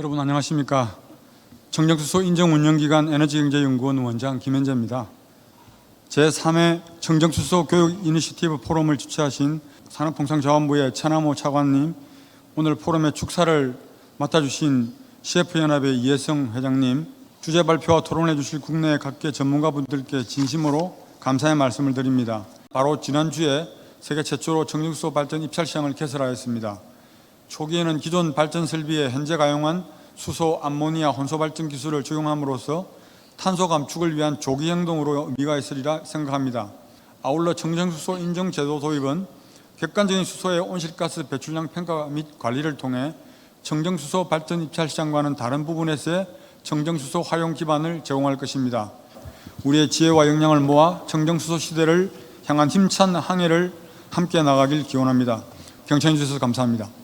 여러분 안녕하십니까? 청정수소 인정운영기관 에너지경제연구원 원장 김현재입니다. 제3회 청정수소 교육 이니시티브 포럼을 주최하신 산업통상자원부의 최남호 차관님, 오늘 포럼의 축사를 맡아주신 CF연합의 이혜성 회장님, 주제 발표와 토론해 주실 국내 각계 전문가분들께 진심으로 감사의 말씀을 드립니다. 바로 지난주에 세계 최초로 청정수소 발전 입찰 시장을 개설하였습니다. 초기에는 기존 발전 설비에 현재 가용한 수소 암모니아 혼소 발전 기술을 적용함으로써 탄소 감축을 위한 조기 행동으로 의미가 있으리라 생각합니다. 아울러 청정수소 인정 제도 도입은 객관적인 수소의 온실가스 배출량 평가 및 관리를 통해 청정수소 발전 입찰 시장과는 다른 부분에서의 청정수소 활용 기반을 제공할 것입니다. 우리의 지혜와 역량을 모아 청정수소 시대를 향한 힘찬 항해를 함께 나가길 기원합니다. 경청해 주셔서 감사합니다.